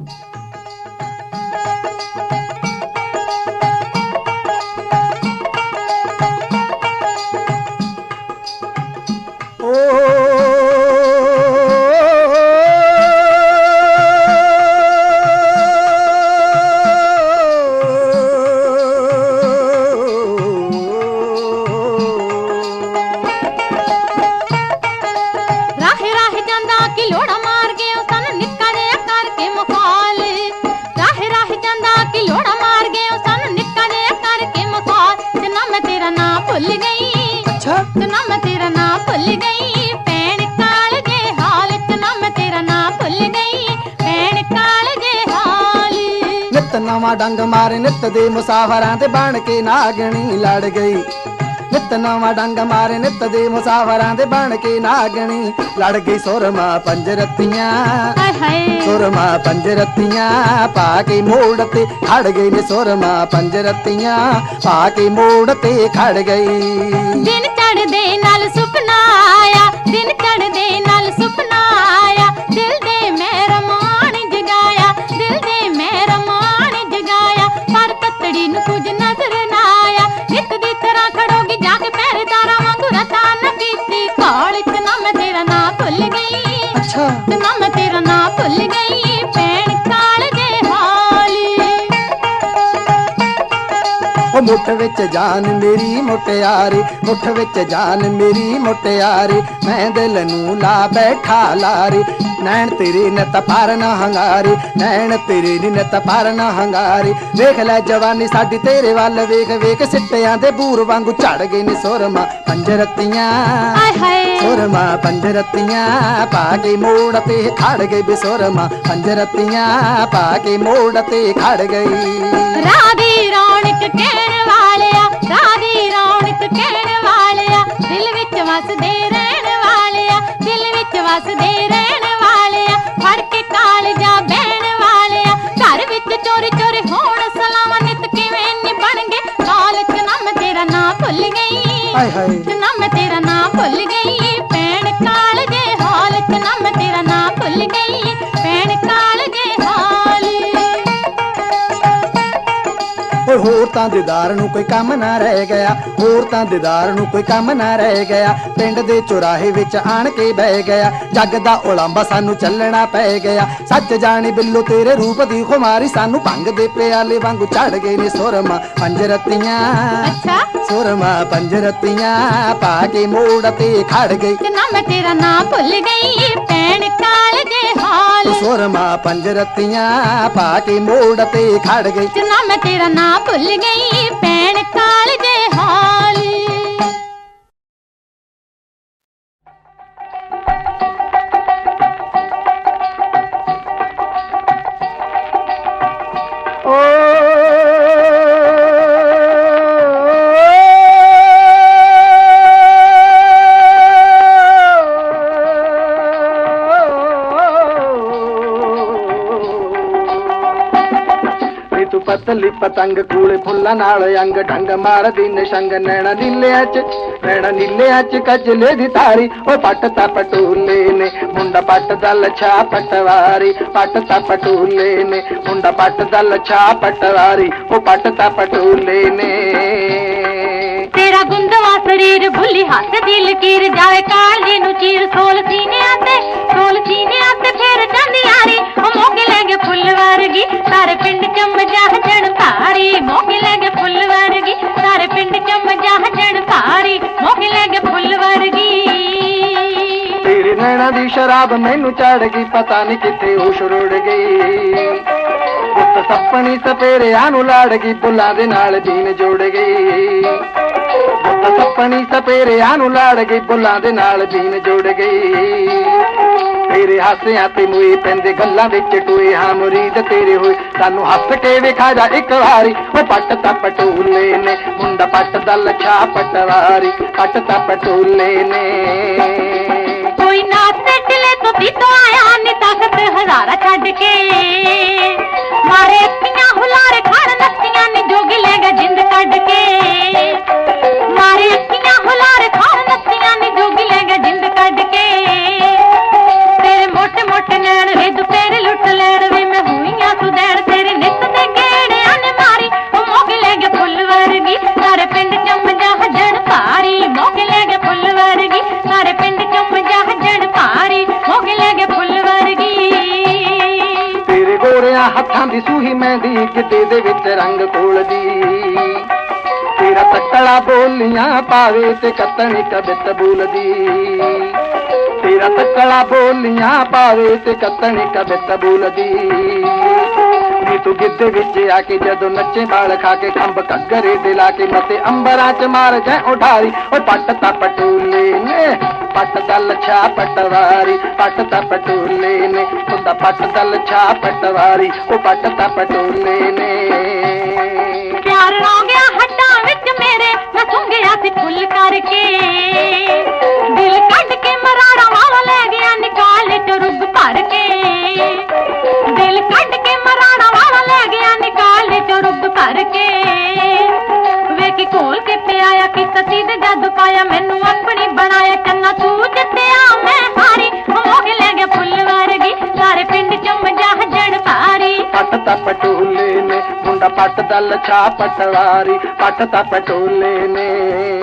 ਰਾਹੇ ਭੁੱਲ ਗਈ ਨਾ ਮੈਂ ਤੇਰਾ ਨਾਂ ਭੁੱਲ ਹਾਲ। ਨਿੱਤ ਨਵਾਂ ਡੰਗ ਮਾਰੇ ਨਿੱਤ ਦੇ ਮੁਸਾਫਰਾਂ ਤੇ ਬਣ ਕੇ ਨਾਗਣੀ ਲੜ ਗਈ। ਨਿੱਤ ਨਵਾਂ ਡੰਗ ਮਾਰੇ ਨਿੱਤ ਦੇ ਮੁਸਾਫਰਾਂ ਤੇ ਬਣ ਕੇ ਨਾਗਣੀ ਲੜ ਗਈ। ਸੁਰਮਾ ਪੰਜਰਤੀਆਂ ਹਾਏ ਹਾਏ। ਸੁਰਮਾ ਪੰਜਰਤੀਆਂ ਪਾ ਕੇ ਮੋੜ ਤੇ ਖੜ ਗਈ ਨੇ ਸੁਰਮਾ ਪੰਜਰਤੀਆਂ ਪਾ ਕੇ ਮੋੜ ਤੇ ਖੜ ਗਈ। ਦਿਨ ਮੁੱਠ ਵਿੱਚ ਜਾਨ ਮੇਰੀ ਮੁਟਿਆਰੀ ਮੁੱਠ ਵਿੱਚ ਜਾਨ ਮੇਰੀ ਮੁਟਿਆਰੀ ਮੈਂ ਦਿਲ ਨੂੰ ਲਾ ਬੈਠਾ ਲਾਰੀ ਨੈਣ ਤੇਰੀ ਨਤ ਪਰ ਨਾ ਹੰਗਾਰੀ ਨੈਣ ਤੇਰੀ ਨਤ ਪਰ ਨਾ ਹੰਗਾਰੀ ਵੇਖ ਲੈ ਜਵਾਨੀ ਸਾਡੀ ਤੇਰੇ ਵੱਲ ਵੇਖ ਵੇਖ ਸਿੱਟਿਆਂ ਦੇ ਬੂਰ ਵਾਂਗੂ ਝੜ ਗਏ ਨੇ ਸੁਰਮਾ ਪੰਜਰਤੀਆਂ ਆਏ ਹਾਏ। ਸੁਰਮਾ ਪੰਜਰਤੀਆਂ ਪਾ ਕੇ ਮੋੜ ਤੇ ਖੜ ਗਈ ਬਿਸੁਰਮਾ ਪੰਜਰਤੀਆਂ ਪਾ ਕੇ ਮੋੜ ਤੇ ਖੜ ਗਈ। ਰਾਧੀ ਰੌਣਕ ਕਹਿਣ ਵਾਲਿਆ ਰਾਧੀ ਰੌਣਕ ਕਹਿਣ ਵਾਲਿਆ ਦਿਲ ਵਿੱਚ ਵਸਦੇ ਰਹਿਣ ਵਾਲਿਆ ਦਿਲ ਵਿੱਚ ਵਸਦੇ ਰਹਿਣ ਵਾਲਿਆ ਫੜ ਕੇ ਕਾਲਜਾ ਬਹਿਣ ਵਾਲਿਆ ਘਰ ਵਿੱਚ ਚੋਰੀ ਚੋਰੀ ਹੋਣ ਸਲਾਮਾਂ ਨਿਤ ਕਿਵੇਂ ਨੀ ਬਣਗੇ ਕਾਲਜ ਨਾ ਮੈਂ ਤੇਰਾ ਨਾਂ ਭੁੱਲ ਗਈ। ਹਾਏ ਹਾਏ। ਤੇ ਨਾ ਮੈਂ ਤੇਰਾ ਨਾਂ ਤਾਂ ਦੀਦਾਰ ਨੂੰ ਕੋਈ ਕੰਮ ਨਾ ਰਹਿ ਗਿਆ ਹੋਰ ਤਾਂ ਦੀਦਾਰ ਨੂੰ ਕੋਈ ਕੰਮ ਨਾ ਰਹਿ ਗਿਆ। ਪਿੰਡ ਦੇ ਚੁਰਾਹੇ ਵਿੱਚ ਆਣ ਕੇ ਬਹਿ ਗਿਆ ਜੱਗ ਦਾ ਉਲਾਂਬਾ ਸਾਨੂੰ ਚੱਲਣਾ ਪੈ ਗਿਆ। ਸੱਚ ਜਾਣੀ ਬਿੱਲੋ ਤੇਰੇ ਰੂਪ ਦੀ ਖੁਮਾਰੀ ਸਾਨੂੰ ਭੰਗ ਦੇ ਪਿਆਲੇ ਵਾਂਗੂ ਚੜ ਗਏ ਨੇ ਸੁਰਮਾ। ਪੰਜਰਤੀਆਂ ਅੱਛਾ। ਸੁਰਮਾ ਪੰਜਰਤੀਆਂ ਪਾ ਕੇ ਮੋੜ ਤੇ ਖੜ ਗਈ ਤੇ ਨਾ ਮੈਂ ਤੇਰਾ ਨਾਂ ਭੁੱਲ ਗਈ ਭੈਣ ਕਾਲਜੇ ਹਾਲ। ਸੁਰਮਾ ਪੰਜਰਤੀਆਂ ਪਾ ਕੇ ਮੋੜ ਤੇ ਖੜ ਗਈ ਤੇ ਨਾ ਮੈਂ ਤੇਰਾ ਨਾਂ ਭੁੱਲ ਗਈ ਭੈਣ ਕਾਲਜੇ ਹਾਲ ਨੀ ਤੂੰ ਪਤਲੀ ਪਤੰਗ ਕੂਲੇ ਫੁੱਲਾਂ ਨਾਲ ਅੰਗ ਢੰਗ ਮਾਰਦੀ ਨਿਸ਼ੰਗ ਨੈਣਾ ਨੀਲਿਆਂ ਚ, ਨੈਣਾ ਨੀਲਿਆਂ ਚ ਕਜਲੇ ਦੀ ਤਾਰੀ ਓ ਪੱਟ ਤਾ ਪਟੂਲੇ ਨੇ, ਮੁੰਡਾ ਪੱਟ ਦਾ ਲਛਾ ਪਟਵਾਰੀ। ਪੱਟ ਤਾ ਪਟੂਲੇ ਨੇ, ਮੁੰਡਾ ਪੱਟ ਦਾ ਲਛਾ ਪਟਵਾਰੀ। ਓ ਪੱਟ ਤਾ ਪਟੂਲੇ ਨੇ। ਤੇਰਾ ਗੁੰਦਵਾ ਸਰੀਰ ਭੁੱਲੀ ਹੱਥ ਦੀ ਲਕੀਰ ਜਾਵੇ ਕਾਲਜੇ ਨੂੰ ਚੀਰ, ਸੋਲ ਸੀਨਿਆਂ ਤੇ, ਸੋਲ ਸੀਨਿਆਂ ਤੇ ਫੇਰ ਜਾਂਦੀ ਯਾਰੀ ਉਹ ਮੋਗੇ ਫੁੱਲ ਵਰਗੀ ਸਾਰੇ ਪਿੰਡ ਚ ਮਜਾਹ ਜਣ ਧਾਰੀ। ਮੋਗੇ ਲੈ ਕੇ ਫੁੱਲ ਵਰਗੀ ਸਾਰੇ ਪਿੰਡ ਚ ਮਜਾਹ ਜਣ ਧਾਰੀ। ਮੋਗੇ ਲੈ ਫੁੱਲ ਵਰਗੀ ਤੇਰੇ ਨੈਣਾ ਦੀ ਸ਼ਰਾਬ ਮੈਨੂੰ ਚੜ ਗਈ, ਪਤਾ ਨਹੀਂ ਕਿੱਥੇ ਹੋਸ਼ ਰੁੜ ਗਈ। ਪੁੱਤ ਸੱਪਣੀ ਸਪੇਰਿਆਂ ਨੂੰ ਲਾੜ ਗਈ ਬੁੱਲਾਂ ਦੇ ਨਾਲ ਦੀਨ ਜੋੜ ਗਈ। ਸੱਪਣੀ ਸਪੇਰਿਆਂ ਨੂੰ ਲਾੜ ਗਈ, ਬੁੱਲਾਂ ਦੇ ਨਾਲ ਬੀਨ ਜੁੜ ਗਈ। ਤੇਰੇ ਹਾਸਿਆਂ ਤੇ ਮੂਏ ਪੈਂਦੇ, ਗੱਲਾਂ ਵਿੱਚ ਟੋਏ, ਹਾਂ ਮੁਰੀਦ ਤੇਰੇ ਹੋਏ। ਸਾਨੂੰ ਹੱਸ ਕੇ ਵਿਖਾ ਜਾ ਇੱਕ ਵਾਰੀ, ਉਹ ਪੱਟ ਤਾ ਪਟੂਲੇ ਨੇ, ਮੁੰਡਾ ਪੱਟ ਦਾ ਲੱਛਾ ਪਟਵਾਰੀ, ਪੱਟ ਤਾ ਪਟੂਲੇ ਨੇ। ਕੋਈ ਨਾ ਟਿਲੇ ਤੋਂ ਤੋਂ ਆਇਆ ਨੀ ਤਾਕਤ ਹਜ਼ਾਰਾ ਛੱਡ ਕੇ। ਮਾਰੇ ਅੱਖੀਆਂ ਹੁਲਾਰੇ, ਖੜ ਨੱਤੀਆਂ ਨੀ, ਜੋਗੀ ਲੈ ਗਿਆ ਹੱਥਾਂ ਦੀ ਸੂਹੀ ਮਹਿੰਦੀ, ਗਿੱਧੇ ਦੇ ਵਿੱਚ ਰੰਗ ਕੋਲਦੀ ਤੇਰਾ ਤੱਕੜਾ ਬੋਲੀਆਂ ਪਾਵੇ ਤੇ ਕੱਤਣੀ ਕਬਿਤ ਬੋਲਦੀ ਤੇਰਾ ਤੱਕੜਾ ਬੋਲੀਆਂ ਪਾਵੇ ਤੇ ਕੱਤਣੀ ਕਬਿਤ ਬੋਲਦੀ ਤੂੰ ਗਿੱਧੇ ਵਿੱਚ ਆ ਕੇ ਜਦੋਂ ਨੱਚੇ ਬਾਲ ਖਾ ਕੇ ਖੰਭ ਕੱਗਰੇ ਦੇ ਲਾ ਕੇ ਮਤੇ ਅੰਬਰਾਂ ਚ ਮਾਰ ਜੈ ਉਡਾਰੀ ਓ ਪੱਟ ਤਾ ਪਟੂਲੇ ਨੇ ਪੱਟ ਦਾ ਲੱਛਾ ਪਟਵਾਰੀ ਪੱਟ ਤਾ ਪਟੂਲੇ ਨੇ ਉਹਦਾ ਪੱਟ ਦਾ ਲੱਛਾ ਪਟਵਾਰੀ ਓ ਪੱਟ ਤਾ ਪਟੂਲੇ ਨੇ ਪਿਆਰ ਰੋ ਗਿਆ ਪਟੂਲੇ ਨੇ ਮੁੰਡਾ ਪੱਟ ਦਾ ਲੱਛਾ